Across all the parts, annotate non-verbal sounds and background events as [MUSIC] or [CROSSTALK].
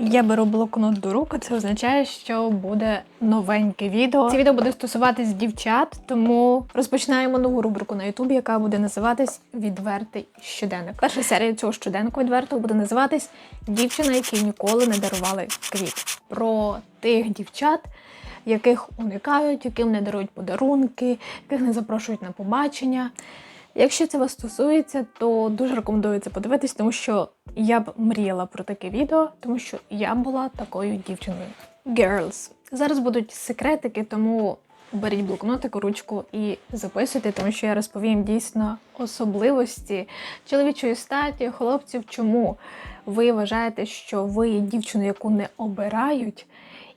Я беру блокнот до рук, це означає, що буде новеньке відео. Це відео буде стосуватись дівчат, тому розпочинаємо нову рубрику на Ютубі, яка буде називатись Відвертий щоденник. Перша серія цього щоденнику відвертого буде називатись Дівчина, якій ніколи не дарували квіт. Про тих дівчат, яких уникають, яким не дарують подарунки, яких не запрошують на побачення. Якщо це вас стосується, то дуже рекомендую це подивитись, тому що я б мріяла про таке відео, тому що я була такою дівчиною. Girls. Зараз будуть секретики, тому беріть блокнотик, ручку і записуйте, тому що я розповім дійсно особливості чоловічої статі, хлопців, чому ви вважаєте, що ви є дівчиною, яку не обирають,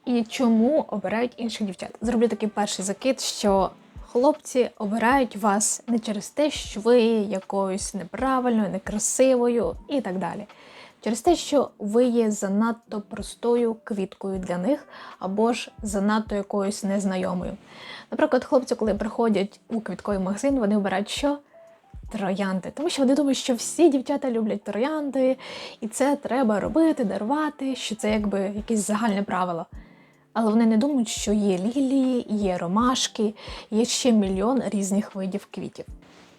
і чому обирають інших дівчат. Зроблю такий перший закид, що хлопці обирають вас не через те, що ви якоюсь неправильною, некрасивою і так далі. Через те, що ви є занадто простою квіткою для них, або ж занадто якоюсь незнайомою. Наприклад, хлопці, коли приходять у квітковий магазин, вони обирають що? Троянди, тому що вони думають, що всі дівчата люблять троянди, і це треба робити, дарувати, що це якби якесь загальне правило. Але вони не думають, що є лілії, є ромашки, є ще мільйон різних видів квітів.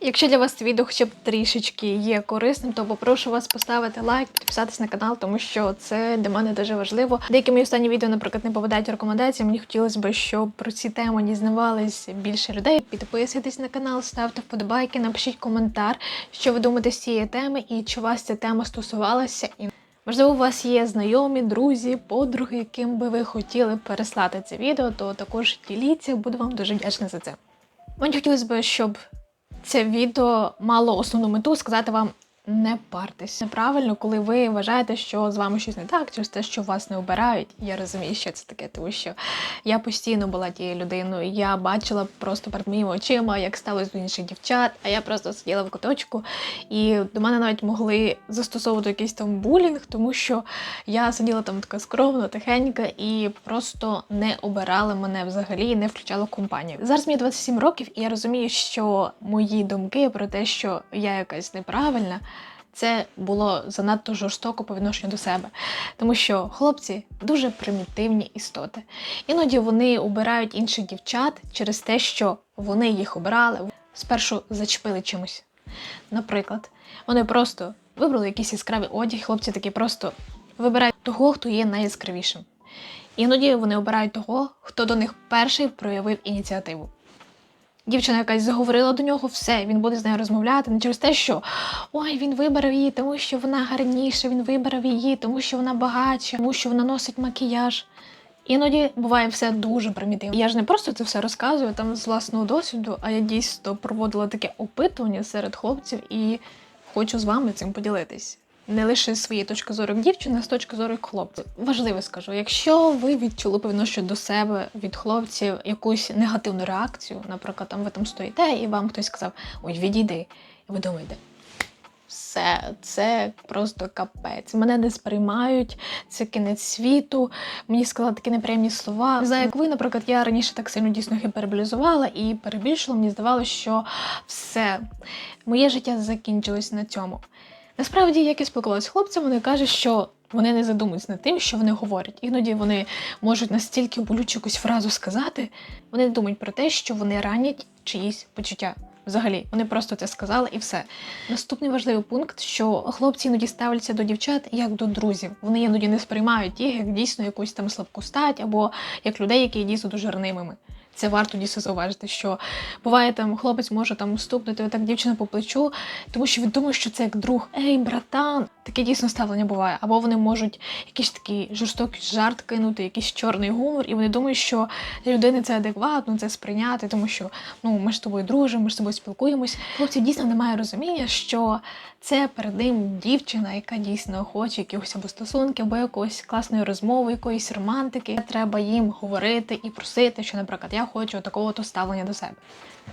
Якщо для вас це відео хоча б трішечки є корисним, то попрошу вас поставити лайк, підписатись на канал, тому що це для мене дуже важливо. Деякі мої останні відео, наприклад, не попадають рекомендації. Мені хотілося б, щоб про ці теми дізнавались більше людей. Підписуйтесь на канал, ставте вподобайки, напишіть коментар, що ви думаєте з цієї теми і чи вас ця тема стосувалася. Можливо, у вас є знайомі, друзі, подруги, яким би ви хотіли переслати це відео, то також діліться, буду вам дуже вдячна за це. Мені хотілося б, щоб це відео мало основну мету сказати вам не партесь. Неправильно, коли ви вважаєте, що з вами щось не так, через те, що вас не обирають. Я розумію, що це таке, тому що я постійно була тією людиною. Я бачила просто перед моїми очима, як сталося до інших дівчат, а я просто сиділа в куточку, і до мене навіть могли застосовувати якийсь там булінг, тому що я сиділа там така скромна, тихенька і просто не обирали мене взагалі, і не включала компанію. Зараз мені 27 років, і я розумію, що мої думки про те, що я якась неправильна. Це було занадто жорстоко по відношенню до себе, тому що хлопці дуже примітивні істоти. Іноді вони обирають інших дівчат через те, що вони їх обирали, спершу зачепили чимось. Наприклад, вони просто вибрали якийсь яскравий одяг, хлопці такі просто вибирають того, хто є найяскравішим. Іноді вони обирають того, хто до них перший проявив ініціативу. Дівчина якась заговорила до нього, все, він буде з нею розмовляти не через те, що ой, він вибрав її, тому що вона гарніша, він вибрав її, тому що вона багатша, тому що вона носить макіяж. Іноді буває все дуже примітивно. Я ж не просто це все розказую там з власного досвіду, а я дійсно проводила таке опитування серед хлопців і хочу з вами цим поділитись. Не лише з своєї точки зору дівчини, а з точки зору хлопців. Важливо скажу, якщо ви відчули по відношенню до себе від хлопців якусь негативну реакцію, наприклад, там ви там стоїте, і вам хтось сказав, ой, відійди, і ви думаєте. Все, це просто капець. Мене не сприймають, це кінець світу. Мені сказали такі неприємні слова. Знаю, як ви, наприклад, я раніше так сильно дійсно гіперболізувала і перебільшила. Мені здавалося, що все, моє життя закінчилось на цьому. Насправді, як я спілкувалася з хлопцями, вони кажуть, що вони не задумуються над тим, що вони говорять. Іноді вони можуть настільки болючу якусь фразу сказати, вони не думають про те, що вони ранять чиїсь почуття. Взагалі, вони просто це сказали і все. Наступний важливий пункт, що хлопці іноді ставляться до дівчат як до друзів. Вони іноді не сприймають їх як дійсно якусь там слабку стать або як людей, які є дійсно дуже ранимими. Це варто дійсно зауважити, що буває там хлопець може там стукнути отак дівчину по плечу, тому що він думає, що це як друг. Ей, братан! Таке дійсно ставлення буває. Або вони можуть якийсь такий жорстокий жарт кинути, якийсь чорний гумор, і вони думають, що для людини це адекватно, це сприйняти, тому що ну ми з тобою дружимо, ми з тобою спілкуємось. Хлопці дійсно немає розуміння, що це перед ним дівчина, яка дійсно хоче якихось або стосунки, або якоїсь класної розмови, якоїсь романтики. Треба їм говорити і просити, що, наприклад, я хочу такого-то ставлення до себе.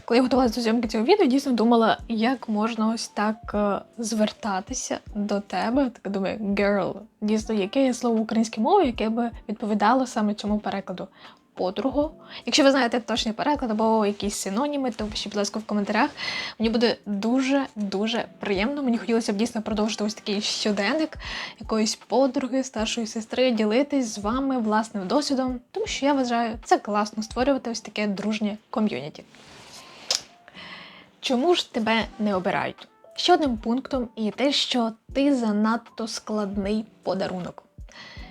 Коли я готувалася до зйомки цього відео, дійсно думала, як можна ось так е, звертатися до тебе. Так думаю, girl, дійсно, яке є слово в українській мові, яке би відповідало саме цьому перекладу. Подругу. Якщо ви знаєте точний переклад або якісь синоніми, то пишіть, будь ласка, в коментарях. Мені буде дуже-дуже приємно. Мені хотілося б дійсно продовжити ось такий щоденник якоїсь подруги, старшої сестри, ділитись з вами власним досвідом, тому що я вважаю, це класно створювати ось таке дружнє ком'юніті. Чому ж тебе не обирають? Ще одним пунктом є те, що ти занадто складний подарунок.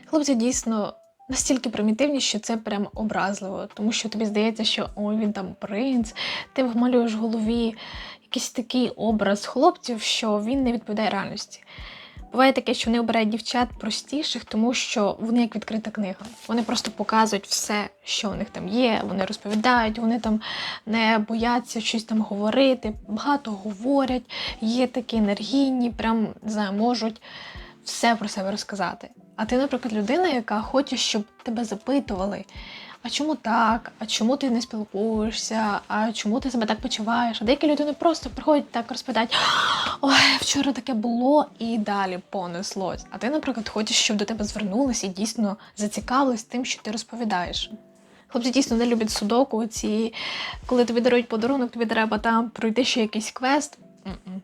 Хлопці дійсно настільки примітивні, що це прям образливо, тому що тобі здається, що ой, він там принц, ти вмалюєш в голові якийсь такий образ хлопців, що він не відповідає реальності. Буває таке, що вони обирають дівчат простіших, тому що вони як відкрита книга. Вони просто показують все, що у них там є. Вони розповідають, вони там не бояться щось там говорити, багато говорять, є такі енергійні, прям не знаю, можуть все про себе розказати. А ти, наприклад, людина, яка хоче, щоб тебе запитували. А чому так? А чому ти не спілкуєшся? А чому ти себе так почуваєш? А деякі людини просто приходять так розповідають: ой, вчора таке було і далі понеслось. А ти, наприклад, хочеш, щоб до тебе звернулися і дійсно зацікавились тим, що ти розповідаєш. Хлопці дійсно не люблять судоку. Ці коли тобі дарують подарунок, тобі треба там пройти ще якийсь квест. М-м.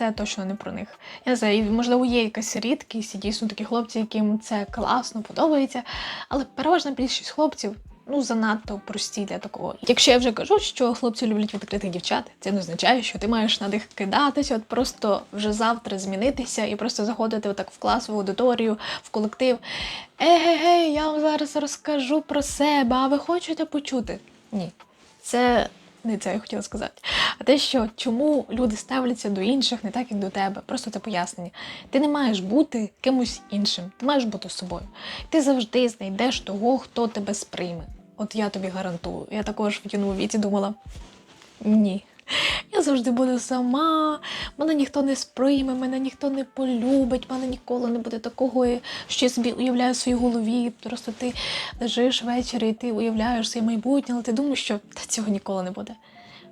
Це точно не про них. Я не знаю, можливо, є якась рідкість, і дійсно такі хлопці, яким це класно подобається. Але переважна більшість хлопців ну занадто прості для такого. Якщо я вже кажу, що хлопці люблять відкритих дівчат, це не означає, що ти маєш на них кидатися, от просто вже завтра змінитися і просто заходити отак в клас, в аудиторію, в колектив. Ей-гей, я вам зараз розкажу про себе, а ви хочете почути? Ні. Це не це я хотіла сказати. А те, що чому люди ставляться до інших не так, як до тебе. Просто це пояснення. Ти не маєш бути кимось іншим, ти маєш бути собою. Ти завжди знайдеш того, хто тебе сприйме. От я тобі гарантую. Я також в юному віці думала: ні. Я завжди буду сама, мене ніхто не сприйме, мене ніхто не полюбить, мене ніколи не буде такого, що я собі уявляю в своїй голові. Просто ти лежиш ввечері і ти уявляєш своє майбутнє, але ти думаєш, що цього ніколи не буде.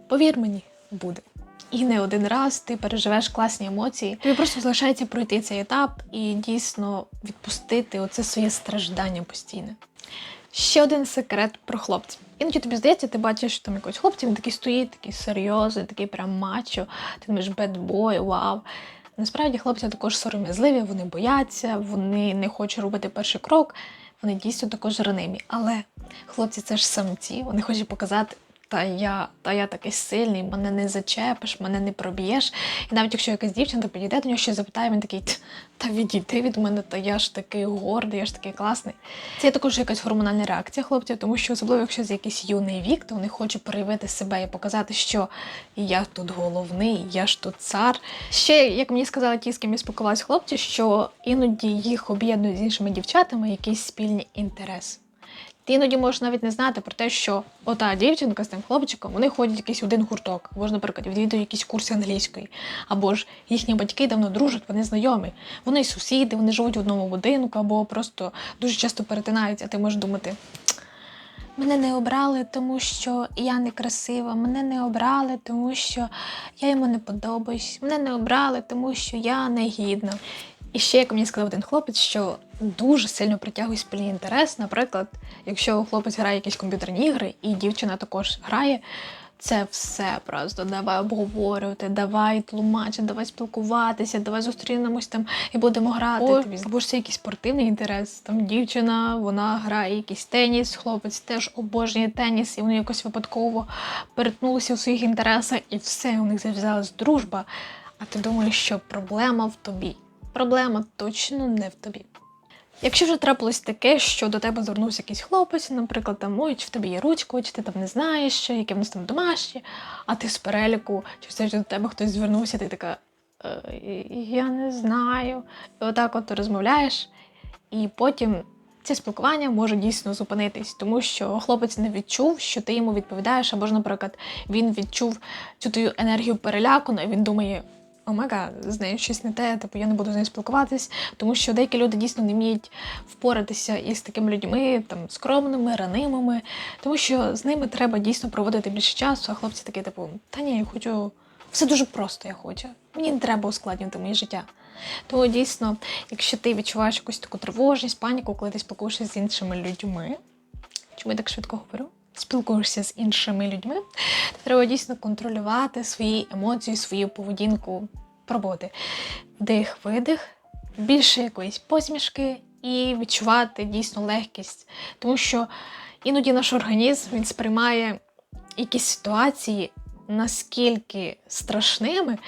Повір мені, буде. І не один раз ти переживеш класні емоції. Тобі просто залишається пройти цей етап і дійсно відпустити оце своє страждання постійне. Ще один секрет про хлопців. Іноді тобі здається, ти бачиш там якогось хлопця, він такий стоїть, такий серйозний, такий прям мачо, ти думаєш, бедбой, вау. Насправді хлопці також сором'язливі, вони бояться, вони не хочуть робити перший крок, вони дійсно також ранимі. Але хлопці це ж самці, вони хочуть показати. Та я, та я такий сильний, мене не зачепиш, мене не проб'єш. І навіть якщо якась дівчинка підійде до нього щось запитає, він такий, та відійди від мене, та я ж такий гордий, я ж такий класний. Це також якась гормональна реакція хлопців, тому що особливо, якщо з якийсь юний вік, то вони хочуть проявити себе і показати, що я тут головний, я ж тут цар. Ще, як мені сказали ті, з ким я спілкувалася хлопці, що іноді їх об'єднують з іншими дівчатами якийсь спільний інтерес. Ти іноді можеш навіть не знати про те, що ота дівчинка з тим хлопчиком, вони ходять в якийсь один гурток, ж, наприклад, відвідують якісь курси англійської, або ж їхні батьки давно дружать, вони знайомі. Вони сусіди, вони живуть в одному будинку, або просто дуже часто перетинаються. А ти можеш думати. Мене не обрали, тому що я не красива. Мене не обрали, тому що я йому не подобаюсь. Мене не обрали, тому що я не гідна. І ще, як мені сказав один хлопець, що дуже сильно притягує спільний інтерес. Наприклад, якщо хлопець грає якісь комп'ютерні ігри, і дівчина також грає, це все просто давай обговорювати, давай тлумачити, давай спілкуватися, давай зустрінемось там і будемо грати. О, або ж це якийсь спортивний інтерес. Там дівчина, вона грає якийсь теніс, хлопець теж обожнює теніс, і вони якось випадково перетнулися у своїх інтересах, і все, у них зав'язалась дружба. А ти думаєш, що проблема в тобі? Проблема точно не в тобі. Якщо вже трапилось таке, що до тебе звернувся якийсь хлопець, наприклад, там ой, чи в тебе є ручка, чи ти там не знаєш, що, яке в нас там домашнє, а ти з переліку, чи все ж до тебе хтось звернувся, ти така е, я не знаю. І отак от розмовляєш, і потім це спілкування може дійсно зупинитись, тому що хлопець не відчув, що ти йому відповідаєш, або ж, наприклад, він відчув цю твою енергію переляку, і він думає омега, з нею щось не те, типу я не буду з нею спілкуватись, тому що деякі люди дійсно не вміють впоратися із такими людьми, там скромними, ранимими, тому що з ними треба дійсно проводити більше часу, а хлопці такі, типу, та ні, я хочу. Все дуже просто я хочу. Мені не треба ускладнювати моє життя. Тому дійсно, якщо ти відчуваєш якусь таку тривожність, паніку, коли ти спілкуєшся з іншими людьми, чому я так швидко говорю? Спілкуєшся з іншими людьми, то треба дійсно контролювати свої емоції, свою поведінку, пробувати вдих, видих, більше якоїсь посмішки і відчувати дійсно легкість. Тому що іноді наш організм він сприймає якісь ситуації наскільки страшними.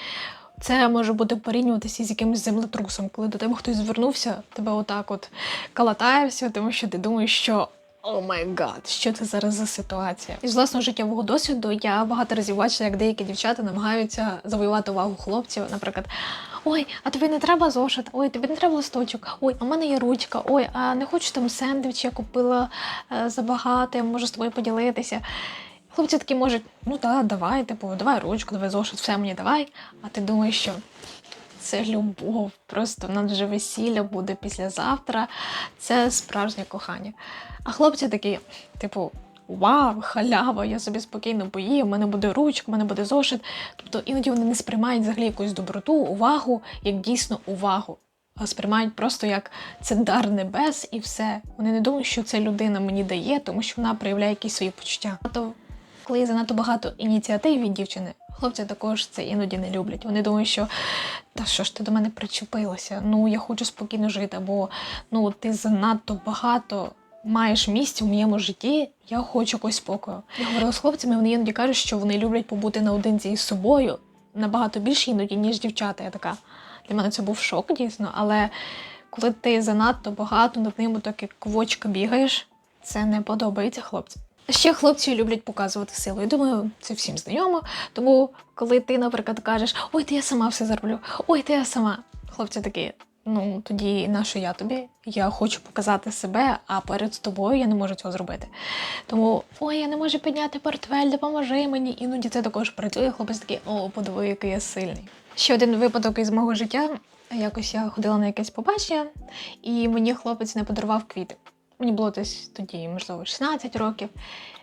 Це може бути порівнюватися з якимось землетрусом, коли до тебе хтось звернувся, тебе отак от калатає все, тому що ти думаєш, що о май гад, що це зараз за ситуація? Із власного життєвого досвіду я багато разів бачила, як деякі дівчата намагаються завоювати увагу хлопців. Наприклад, ой, а тобі не треба зошит, ой, тобі не треба листочок, ой, а в мене є ручка, ой, а не хочу там сендвіч, я купила е, забагато, я можу з тобою поділитися. Хлопці такі можуть, ну так, давай, типу, давай ручку, давай зошит, все мені давай. А ти думаєш, що це любов, просто в нас вже весілля буде післязавтра. Це справжнє кохання. А хлопці такі, типу, вау, халява, я собі спокійно поїм, в мене буде ручка, в мене буде зошит. Тобто іноді вони не сприймають взагалі якусь доброту, увагу, як дійсно увагу. А сприймають просто як це дар небес і все. Вони не думають, що це людина мені дає, тому що вона проявляє якісь свої почуття. Коли є занадто багато ініціатив від дівчини, хлопці також це іноді не люблять. Вони думають, що та що ж ти до мене причепилася? Ну я хочу спокійно жити, або ну ти занадто багато маєш місця в моєму житті, я хочу якогось спокою. Я говорила з хлопцями, вони іноді кажуть, що вони люблять побути наодинці із собою набагато більше іноді, ніж дівчата. Я така для мене це був шок, дійсно. Але коли ти занадто багато над ним так як квочка бігаєш, це не подобається хлопцям. Ще хлопці люблять показувати силу. Я думаю, це всім знайомо. Тому, коли ти, наприклад, кажеш, ой, ти я сама все зроблю, ой, ти я сама. Хлопці такі, ну тоді на що я тобі? Я хочу показати себе, а перед тобою я не можу цього зробити. Тому ой, я не можу підняти портфель, допоможи мені. Іноді це також працює. Хлопець такий, о, подиви, який я сильний. Ще один випадок із мого життя. Якось я ходила на якесь побачення, і мені хлопець не подарував квіти. Мені було десь тоді, можливо, 16 років.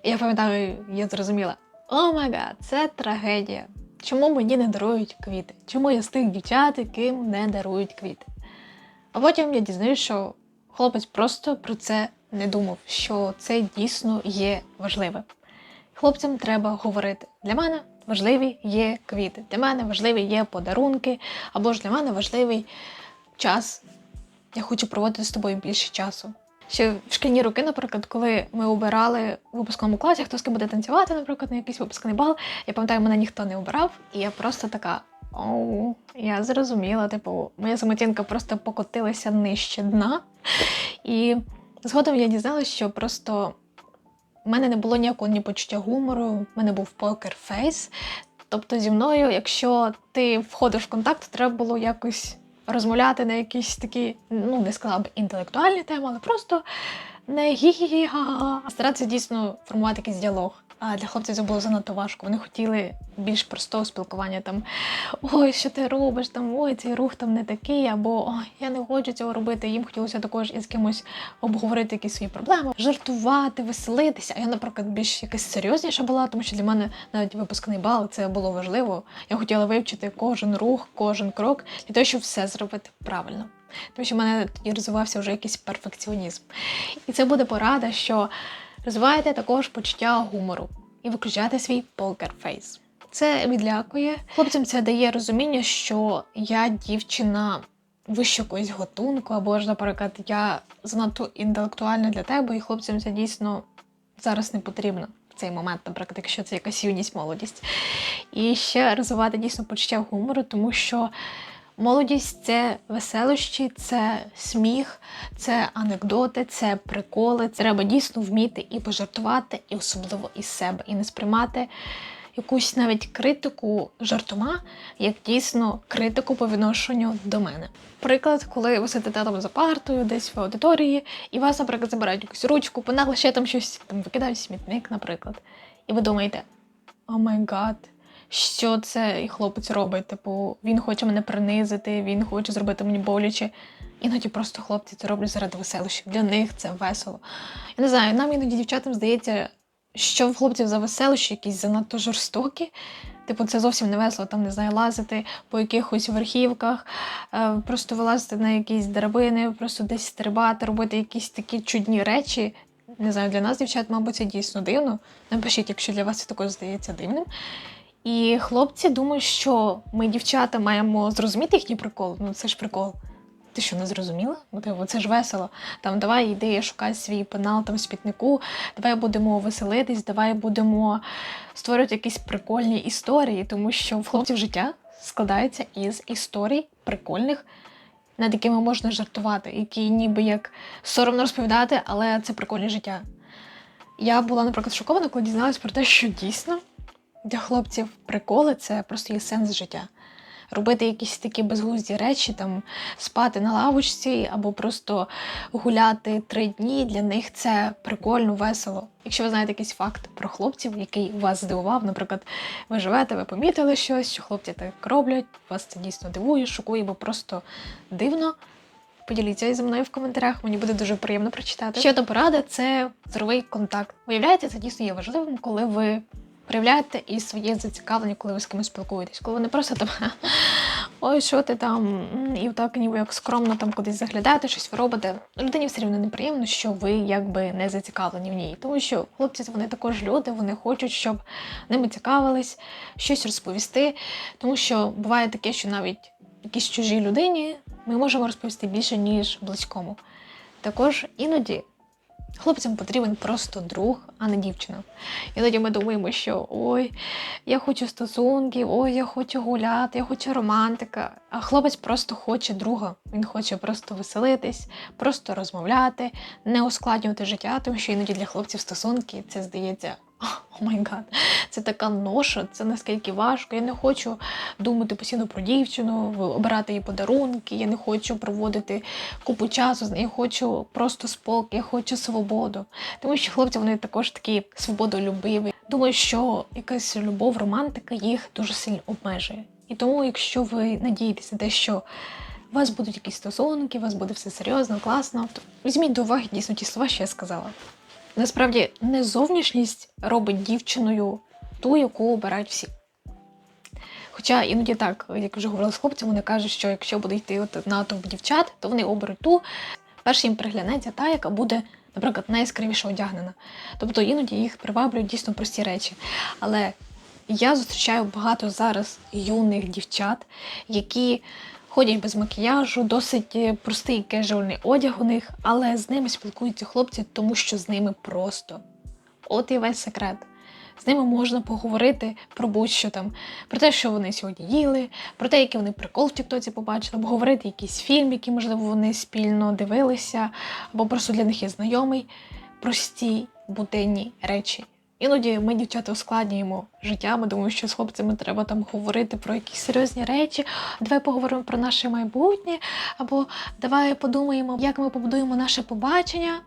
І я пам'ятаю, я зрозуміла: о май гад, це трагедія. Чому мені не дарують квіти? Чому я з тих дівчат, яким не дарують квіти? А потім я дізнаюсь, що хлопець просто про це не думав, що це дійсно є важливе. Хлопцям треба говорити. Для мене важливі є квіти, для мене важливі є подарунки, або ж для мене важливий час. Я хочу проводити з тобою більше часу. Ще в шкільні роки, наприклад, коли ми обирали в випускному класі, хто з ким буде танцювати, наприклад, на якийсь випускний бал, я пам'ятаю, мене ніхто не обирав, і я просто така. Оу, я зрозуміла, типу, моя самотінка просто покотилася нижче дна. І згодом я дізналася, що просто в мене не було ніякого ні почуття гумору, в мене був покер-фейс. Тобто зі мною, якщо ти входиш в контакт, треба було якось розмовляти на якісь такі, ну не сказала б інтелектуальні теми, але просто не гі-гі-гі, га-га. Старатися дійсно формувати якийсь діалог. А для хлопців це було занадто важко. Вони хотіли більш простого спілкування. Там ой, що ти робиш? Там ой, цей рух там не такий, або ой, я не хочу цього робити. Їм хотілося також із кимось обговорити якісь свої проблеми, жартувати, веселитися. А я, наприклад, більш якась серйозніша була, тому що для мене навіть випускний бал це було важливо. Я хотіла вивчити кожен рух, кожен крок для того, щоб все зробити правильно. Тому що в мене тоді розвивався вже якийсь перфекціонізм. І це буде порада, що розвивайте також почуття гумору і виключайте свій покер-фейс. Це відлякує. Хлопцям це дає розуміння, що я дівчина вищого якогось готунку, або ж, наприклад, я занадто інтелектуальна для тебе, і хлопцям це дійсно зараз не потрібно в цей момент, наприклад, якщо це якась юність, молодість. І ще розвивати дійсно почуття гумору, тому що Молодість це веселощі, це сміх, це анекдоти, це приколи. Треба дійсно вміти і пожартувати, і особливо із себе, і не сприймати якусь навіть критику жартома, як дійсно критику по відношенню до мене. Приклад, коли ви сидите там за партою, десь в аудиторії, і вас, наприклад, забирають якусь ручку, понагли ще там щось там викидають смітник, наприклад. І ви думаєте, о май гад що цей хлопець робить. Типу, він хоче мене принизити, він хоче зробити мені боляче. Іноді просто хлопці це роблять заради веселощів. Для них це весело. Я не знаю, нам іноді дівчатам здається, що в хлопців за веселощі якісь занадто жорстокі. Типу, це зовсім не весело, там не знаю, лазити по якихось верхівках, е, просто вилазити на якісь драбини, просто десь стрибати, робити якісь такі чудні речі. Не знаю, для нас, дівчат, мабуть, це дійсно дивно. Напишіть, якщо для вас це також здається дивним. І хлопці думають, що ми, дівчата, маємо зрозуміти їхній прикол. Ну це ж прикол. Ти що не зрозуміла? Ну, типу, це ж весело. Там давай йди шукай свій пенал там в спітнику, давай будемо веселитись, давай будемо створювати якісь прикольні історії, тому що в хлопців життя складається із історій прикольних, над якими можна жартувати, які ніби як соромно розповідати, але це прикольне життя. Я була, наприклад, шокована, коли дізналась про те, що дійсно для хлопців приколи це просто є сенс життя. Робити якісь такі безглузді речі, там спати на лавочці або просто гуляти три дні. Для них це прикольно, весело. Якщо ви знаєте якийсь факт про хлопців, який вас здивував, наприклад, ви живете, ви помітили щось, що хлопці так роблять, вас це дійсно дивує, шокує, бо просто дивно. Поділіться зі мною в коментарях, мені буде дуже приємно прочитати. Ще одна порада це здоровий контакт. Виявляється, це дійсно є важливим, коли ви проявляєте і своє зацікавлення, коли ви з кимось спілкуєтесь. Коли ви не просто там [LAUGHS] ой, що ти там, і так ніби як скромно там кудись заглядаєте, щось ви робите. Людині все рівно неприємно, що ви якби не зацікавлені в ній. Тому що хлопці вони також люди, вони хочуть, щоб ними цікавились, щось розповісти. Тому що буває таке, що навіть якійсь чужій людині ми можемо розповісти більше, ніж близькому. Також іноді хлопцям потрібен просто друг, а не дівчина. Іноді ми думаємо, що ой, я хочу стосунків, ой, я хочу гуляти, я хочу романтика. А хлопець просто хоче друга. Він хоче просто веселитись, просто розмовляти, не ускладнювати життя, тому що іноді для хлопців стосунки це здається. [LAUGHS] О май гад, це така ноша, це наскільки важко. Я не хочу думати постійно про дівчину, обирати їй подарунки. Я не хочу проводити купу часу з нею. Хочу просто спокій, я хочу свободу. Тому що хлопці вони також такі свободолюбиві. Думаю, що якась любов, романтика їх дуже сильно обмежує. І тому, якщо ви надієтеся те, що у вас будуть якісь стосунки, у вас буде все серйозно, класно, то візьміть до уваги дійсно ті слова, що я сказала. Насправді не зовнішність робить дівчиною ту, яку обирають всі. Хоча іноді так, як вже говорила з хлопцями, вони кажуть, що якщо буде йти от натовп дівчат, то вони оберуть ту, перш їм приглянеться та, яка буде, наприклад, найяскравіше одягнена. Тобто іноді їх приваблюють дійсно прості речі. Але я зустрічаю багато зараз юних дівчат, які ходять без макіяжу, досить е, простий кежуальний одяг у них, але з ними спілкуються хлопці, тому що з ними просто. От і весь секрет. З ними можна поговорити про будь-що там, про те, що вони сьогодні їли, про те, який вони прикол в Тіктоці побачили, обговорити якийсь фільм, який, можливо, вони спільно дивилися, або просто для них є знайомий. Прості буденні речі. Іноді ми, дівчата, ускладнюємо життя. Ми думаємо, що з хлопцями треба там говорити про якісь серйозні речі. Давай поговоримо про наше майбутнє, або давай подумаємо, як ми побудуємо наше побачення.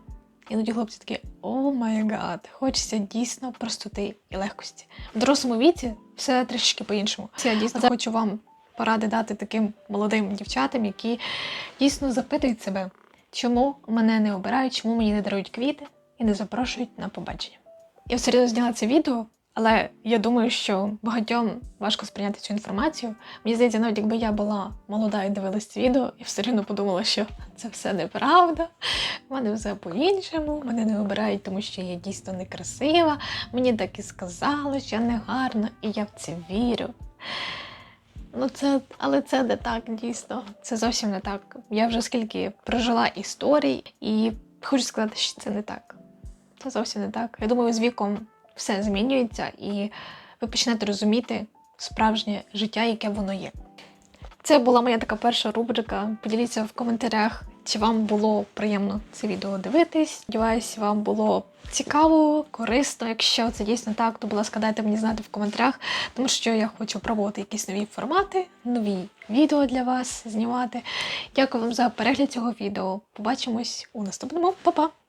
Іноді хлопці такі, о май гад, хочеться дійсно простоти і легкості. В дорослому віці все трішки по-іншому. Я дійсно хочу вам поради дати таким молодим дівчатам, які дійсно запитують себе, чому мене не обирають, чому мені не дарують квіти і не запрошують на побачення. Я все одно зняла це відео, але я думаю, що багатьом важко сприйняти цю інформацію. Мені здається, навіть якби я була молода і дивилась це відео, я все одно подумала, що це все неправда. У мене все по-іншому, мене не обирають, тому що я дійсно некрасива. Мені так і сказали, що я не гарна, і я в це вірю. Ну, це, але це не так дійсно. Це зовсім не так. Я вже скільки прожила історій, і хочу сказати, що це не так. Це зовсім не так. Я думаю, з віком все змінюється, і ви почнете розуміти справжнє життя, яке воно є. Це була моя така перша рубрика. Поділіться в коментарях, чи вам було приємно це відео дивитись. Сподіваюсь, вам було цікаво, корисно. Якщо це дійсно так, то будь ласка, дайте мені знати в коментарях, тому що я хочу пробувати якісь нові формати, нові відео для вас знімати. Дякую вам за перегляд цього відео. Побачимось у наступному. Па-па!